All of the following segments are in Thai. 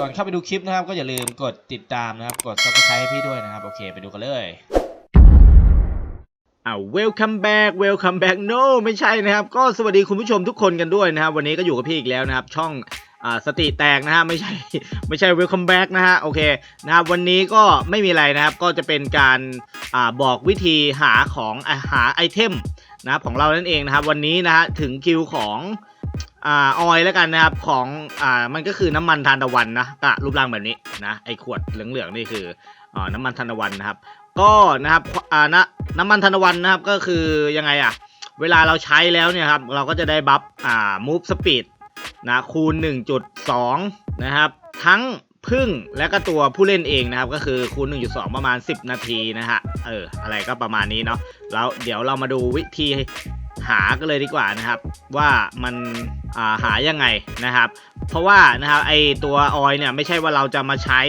ก่อนเข้าไปดูคลิปนะครับ ก็อย่าลืมกดติดตามนะครับ กด subscribe ให้พี่ด้วยนะครับ โอเค ไปดูกันเลยอ่า welcome back welcome back no ไม่ใช่นะครับ ก็สวัสดีคุณผู้ชมทุกคนกันด้วยนะครับ วันนี้ก็อยู่กับพี่อีกแล้วนะครับ ช่องอ่าสติแตกนะฮะไม่ใช่ไม่ใช่ welcome back นะฮะโอเคนะครับวันนี้ก็ไม่มีอะไรนะครับ ก็จะเป็นการอ่าบอกวิธีหาของอ่าหาไอเทมนะครับของเรานั่นเองนะครับ วันนี้นะฮะถึงคิวของ อ่าออยแล้วกันนะครับของอ่ามันก็คือน้ำมันทานตะวันนะกะรูปร่างแบบนี้นะไอขวดเหลืองๆนี่คืออ่าน้ำมันทานตะวันนะครับ ก็นะครับอ่านะน้ำมันทานตะวันนะครับก็คือยังไงอะเวลาเราใช้แล้วเนี่ยครับเราก็จะได้บัฟอ่า move speed นะคูณ 1.2 นะครับทั้งพึ่งและก็ตัวผู้เล่นเองนะครับ ก็คือคูณ 1.2 ประมาณ 10 นาทีนะฮะเอออะไรก็ประมาณนี้เนาะแล้วเดี๋ยวเรามาดูวิธี หากันเลยดีกว่านะครับ ว่ามันาหายังไงนะครับ เพราะว่านะครับไอตัวออยเนี่ยไม่ใช่ว่าเราจะมาใช้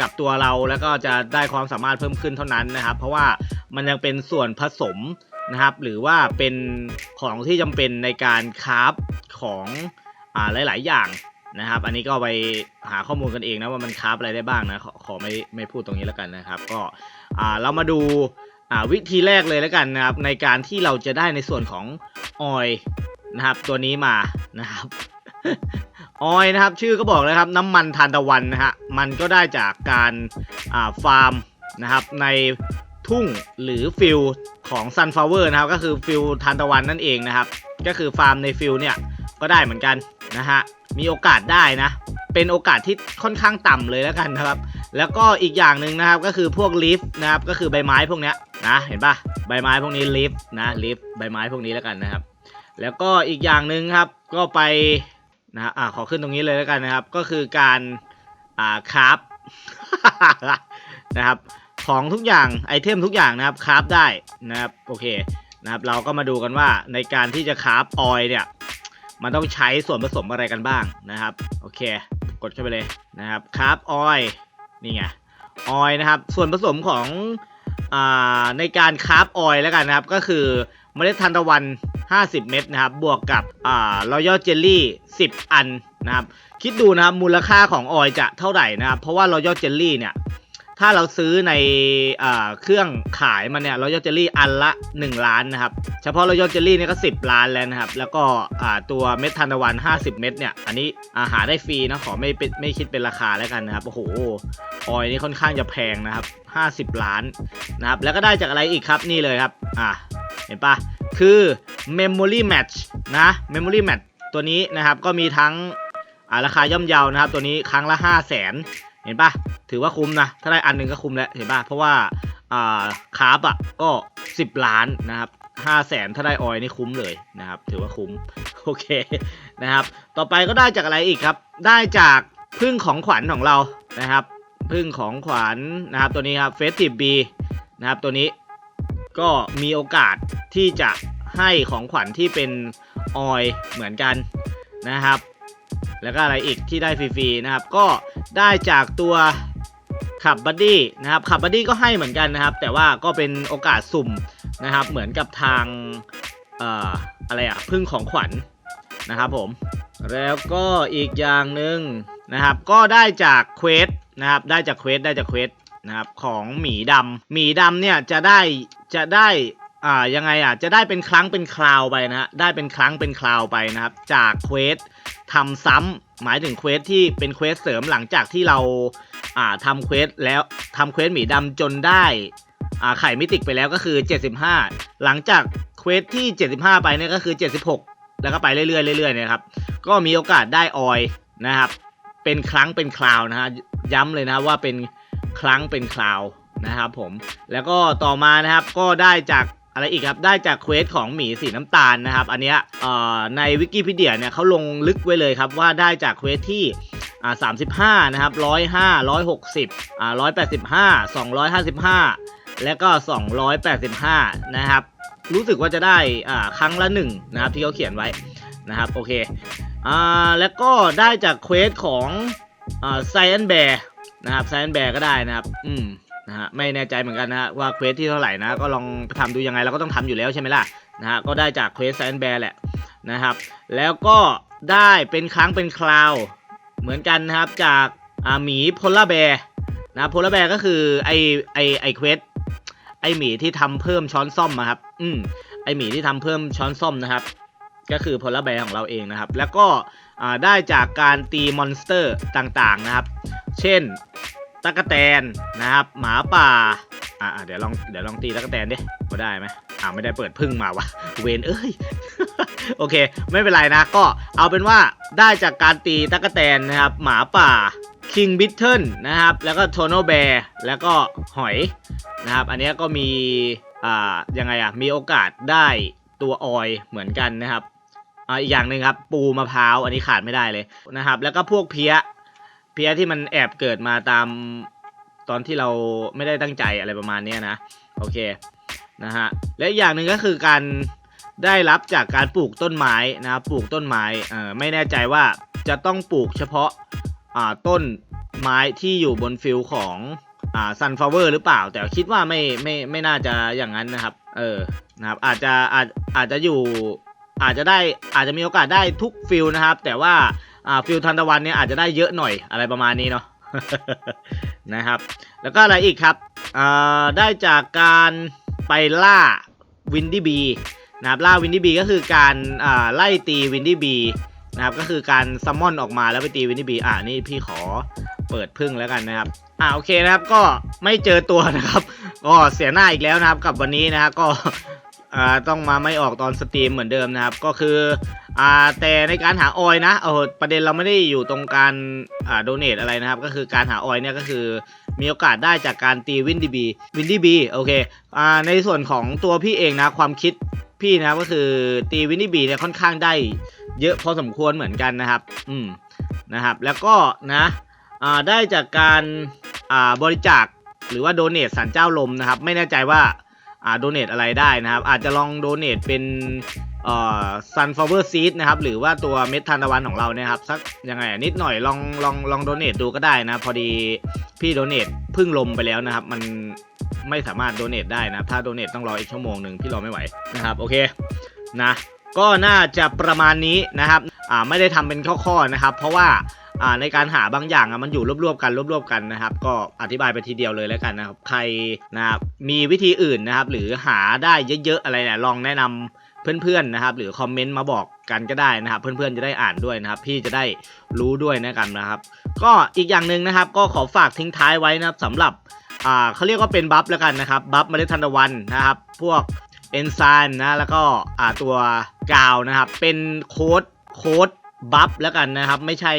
กับตัวเราแล้วก็จะได้ความสามารถเพิ่มขึ้นเท่านั้นนะครับ เพราะว่ามันยังเป็นส่วนผสมนะครับ หรือว่าเป็นของที่จำเป็นในการคราฟของอ่าหลาย ๆ อย่างนะครับ อันนี้ก็ไปหาข้อมูลกันเองนะว่ามันคราฟอะไรได้บ้างนะขอขอไม่ไม่พูดตรงนี้แล้วกันนะครับ ก็อ่าเรามาดู วิธีแรกเลยแล้วกันนะครับ ในการที่เราจะได้ในส่วนของออยนะครับ ตัวนี้มานะครับออยนะครับ ชื่อก็บอกเลยครับน้ำมันทานตะวันนะฮะมันก็ได้จากการาฟาร์มนะครับ ในทุ่งหรือฟิลของ Sunflower นะครับ ก็คือฟิลทานตะวันนั่นเองนะครับ ก็คือฟาร์มในฟิลเนี่ยก็ได้เหมือนกันนะฮะมีโอกาสได้นะ เป็นโอกาสที่ค่อนข้างต่ำเลยแล้วกันนะครับ แล้วก็อีกอย่างหนึ่งนะครับก็คือพวกลีฟนะครับก็คือใบไม้พวกเนี้ย นะเห็นปะใบไม้พวกนี้ลีฟนะลีฟใบไม้พวกนี้แล้วกันนะครับ แล้วก็อีกอย่างหนึ่งครับก็ไปนะอ่าขอขึ้นตรงนี้เลยแล้วกันนะครับ ก็คือการอ่าคราฟนะครับของทุกอย่างไอเทมทุกอย่างนะครับคราฟได้นะครับโอเคนะครับเราก็มาดูกันว่าในการที่จะคราฟออยเนี่ยมันต้องใช้ส่วนผสมอะไรกันบ้างนะครับโอเค กดเข้าไปเลยนะครับคราฟออยนี่ไงออยนะครับส่วนผสมของ ในการคาร์บออยแล้วกันนะครับ ก็คือเมล็ดทานตะวัน 50 เม็ดนะครับ บวกกับรอยัลเจลลี่ 10 อันนะครับ คิดดูนะครับมูลค่าของออยจะเท่าไหร่นะครับ เพราะว่ารอยัลเจลลี่เนี่ย ถ้าเราซื้อในอเครื่องขายมันเนี่ยรอยัลเจลลี่อันละ 1 ล้านนะครับ เฉพาะรอยัลเจลลี่เนี่ยก็ 10 ล้านแล้วนะครับ แล้วก็ตัวเม็ดทานตะวัน 50 เม็ดเนี่ยอันนี้อาหาได้ฟรีนะขอไม่เป็นไม่คิดเป็นราคาแล้วกันนะครับโอ้โหออยนี่ค่อนข้างจะแพงนะครับ 50 ล้านนะครับแล้วก็ได้จากอะไรอีกครับนี่เลยครับอ่าเห็นปะคือ Memory Match นะ Memory Match ตัวนี้นะครับก็มีทั้งราคาย่อมเยานะครับ ตัวนี้ครั้งละ 5 0 0แสน เห็นปะถือว่าคุ้มนะ ถ้าได้อันหนึงก็คุ้มแล้ว เห็นปะเพราะว่าอ่าคาร์บอะก็ 10 ล้านนะครับ5 0 0แสนถ้าได้ออยนี่คุ้มเลยนะครับ ถือว่าคุ้ม โอเคนะครับ ต่อไปก็ได้จากอะไรอีกครับ ได้จากพึ่งของขวัญของเรานะครับ พึ่งของขวัญนะครับ ตัวนี้ครับเฟสติฟบีนะครับ ตัวนี้ก็มีโอกาสที่จะให้ของขวัญที่เป็นออยเหมือนกันนะครับ แล้วก็อะไรอีกที่ได้ฟรีๆนะครับ ก็ ได้จากตัวขับบัดดี้นะครับขับบัดดี้ก็ให้เหมือนกันนะครับ แต่ว่าก็เป็นโอกาสสุ่มนะครับ เหมือนกับทางออะไรอะพึ่งของขวัญนะครับผม แล้วก็อีกอย่างหนึ่งนะครับ ก็ได้จากเควสนะครับ ได้จากเควสได้จากเควสนะครับของหมีดำหมีดำเนี่ยจะได้จะได้ อ่ายังไงอะจะได้เป็นครั้งเป็นคราวไปนะฮะได้เป็นครั้งเป็นคราวไปนะครับ จากเควสทำซ้ำหมายถึงเควสที่เป็นเควสเสริมหลังจากที่เราอ่าทำเควสแล้วทำเควสหมีดำจนได้อ่าไข่มิติกไปแล้วก็คือ 75 หลังจากเควสที่ 75 ไปเนี่ยก็คือ 76 แล้วก็ไปเรื่อยๆเรื่อยๆเนี่ยครับก็มีโอกาสได้ออยนะครับ เป็นครั้งเป็นคราวนะฮะย้ำเลยนะว่าเป็นครั้งเป็นคราวนะครับผมแล้วก็ต่อมานะครับก็ได้จาก อะไรอีกครับ ได้จากเควสของหมีสีน้ำตาลนะครับ อันเนี้ยในวิกิพีเดียเนี่ยเขาลงลึกไว้เลยครับ ว่าได้จากเควสที่สามสิบห้านะครับร้อยห้าร้อยหกสิบร้อยแปดสิบห้าสองร้อยห้าสิบห้าแล้วก็สองร้อยแปดสิบห้านะครับ รู้สึกว่าจะได้ครั้งละหนึ่งนะครับที่เขาเขียนไว้นะครับ โอเคอ่าแล้วก็ได้จากเควสของไซแอนแบร์นะครับไซแอนแบร์ก็ได้นะครับ อืม นะฮะไม่แน่ใจเหมือนกันนะฮะว่าเควสที่เท่าไหร่นะก็ลองไปทำดูยังไงเราก็ต้องทำอยู่แล้วใช่ไหมล่ะนะฮะก็ได้จากเควสไซนแบร์แหละนะครับ แล้วก็ได้เป็นครั้งเป็นคราวเหมือนกันนะครับจากหมีพลาแบร์นะพลาแบร์ก็คือไอไอไอเควสไอหมีที่ทำเพิ่มช้อนซ่อมนะครับ อืมไอหมีที่ทำเพิ่มช้อนซ่อมนะครับ ก็คือพลาแบร์ของเราเองนะครับ แล้วก็ได้จากการตีมอนสเตอร์ต่างๆนะครับ เช่น ตะกแตนนะครับ หมาป่าอ่าเดี๋ยวลองเดี๋ยวลองตีตะกแตนดิก็ได้ไหมอ่าไม่ได้เปิดพึ่งมาวะเวนเอ้ยโอเค ไม่เป็นไรนะ ก็เอาเป็นว่าได้จากการตีตะกแตนนะครับ หมาป่าคิงบิทเทิลนะครับ แล้วก็โทโนแบร์แล้วก็หอยนะครับ อันนี้ก็มีอ่ายังไงอะมีโอกาสได้ตัวออยเหมือนกันนะครับอ่าอีกอย่างหนึ่งครับปูมะพร้าวอันนี้ขาดไม่ได้เลยนะครับ แล้วก็พวกเพี้ย เพี้ยที่มันแอบเกิดมาตามตอนที่เราไม่ได้ตั้งใจอะไรประมาณนี้นะ โอเคนะฮะและอีกอย่างหนึ่งก็คือการได้รับจากการปลูกต้นไม้นะปลูกต้นไม้เอ่อไม่แน่ใจว่าจะต้องปลูกเฉพาะอ่าต้นไม้ที่อยู่บนฟิลของอ่าซันฟลาเวอร์หรือเปล่า แต่คิดว่าไม่ไม่ไม่น่าจะอย่างนั้นนะครับ เออนะครับอาจจะอาจอาจจะอยู่อาจจะได้อาจจะมีโอกาสได้ทุกฟิลนะครับ แต่ว่า อ่าฟิลทันตะวันเนี่ยอาจจะได้เยอะหน่อยอะไรประมาณนี้เนาะนะครับ แล้วก็อะไรอีกครับอ่าได้จากการไปล่าวินดี้บีนะครับล่าวินดี้บีก็คือการอ่าไล่ตีวินดี้บีนะครับก็คือการซัมมอนออกมาแล้วไปตีวินดี้บีอ่านี่พี่ขอเปิดพึ่งแล้วกันนะครับอ่าโอเคนะครับก็ไม่เจอตัวนะครับก็เสียหน้าอีกแล้วนะครับกับวันนี้นะครับก็อ่าต้องมาไม่ออกตอนสตรีมเหมือนเดิมนะครับ ก็คือ อ่าแต่ในการหาออยนะเออประเด็นเราไม่ได้อยู่ตรงการอ่าโดเนทอะไรนะครับ ก็คือการหาออยเนี่ยก็คือมีโอกาสได้จากการตีวินดีบีวินดีบีโอเคอ่าในส่วนของตัวพี่เองนะความคิดพี่นะก็คือตีวินดีบีเนี่ยค่อนข้างได้เยอะพอสมควรเหมือนกันนะครับ อืมนะครับ แล้วก็นะอ่าได้จากการอ่าบริจาคหรือว่าโดเนทสันเจ้าลมนะครับ ไม่แน่ใจว่าอ่าโดเนทอะไรได้นะครับ อาจจะลองโดเนทเป็น เอ่อ sunflower seed นะครับหรือว่าตัวเม็ดทานตะวันของเราเนี่ยครับสักยังไงนิดหน่อยลองลองลองโดเนทดูก็ได้นะ พอดีพี่โดเนทพึ่งลมไปแล้วนะครับ มันไม่สามารถโดเนทได้นะถ้าโดเนทต้องรออีกชั่วโมงหนึ่งพี่รอไม่ไหวนะครับโอเคนะก็น่าจะประมาณนี้นะครับอ่าไม่ได้ทำเป็นข้อๆนะครับ เพราะว่าอ่าในการหาบางอย่างอะมันอยู่รวบๆกันรวบๆกันนะครับ ก็อธิบายไปทีเดียวเลยแล้วกันนะครับใครนะครับมีวิธีอื่นนะครับ หรือหาได้เยอะๆอะไรเนี่ยลองแนะนำ เพื่อนๆนะครับ หรือคอมเมนต์มาบอกกันก็ได้นะครับ เพื่อนๆจะได้อ่านด้วยนะครับ พี่จะได้รู้ด้วยนะครับนะครับ ก็อีกอย่างหนึ่งนะครับ ก็ขอฝากทิ้งท้ายไว้นะครับสำหรับอ่าเขาเรียกว่าเป็นบัฟแล้วกันนะครับบัฟเมล็ดทานตะวันนะครับ พวกเอนไซม์นะแล้วก็อ่าตัวกาวนะครับ เป็นโค้ดโค้ดบัฟแล้วกันนะครับ ไม่ใช่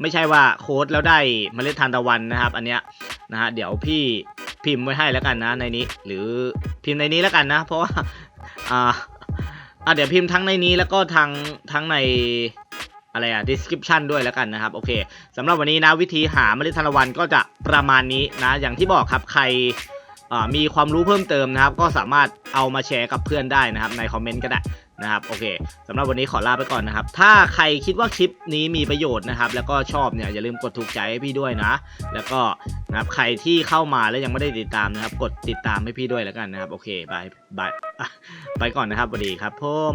ไม่ใช่ว่าโค้ดแล้วได้เมล็ดทานตะวันนะครับ อันเนี้ยนะฮะเดี๋ยวพี่พิมพ์ไว้ให้แล้วกันนะในนี้ หรือพิมพ์ในนี้แล้วกันนะ เพราะว่าอ่า อะเดี๋ยวพิมพ์ทั้งในนี้แล้วก็ทั้งทั้งในอะไรอะ description ด้วยแล้วกันนะครับโอเคสำหรับวันนี้นะวิธีหาเมล็ดทานตะวันก็จะประมาณนี้นะอย่างที่บอกครับใครมีความรู้เพิ่มเติมนะครับ ก็สามารถเอามาแชร์กับเพื่อนได้นะครับในคอมเมนต์ก็ได้ นะครับโอเคสำหรับวันนี้ขอลาไปก่อนนะครับ ถ้าใครคิดว่าคลิปนี้มีประโยชน์นะครับ แล้วก็ชอบเนี่ยอย่าลืมกดถูกใจให้พี่ด้วยนะ แล้วก็นะครับใครที่เข้ามาแล้วยังไม่ได้ติดตามนะครับ กดติดตามให้พี่ด้วยแล้วกันนะครับ โอเคบายบายไปก่อนนะครับสวัสดีครับพ่ม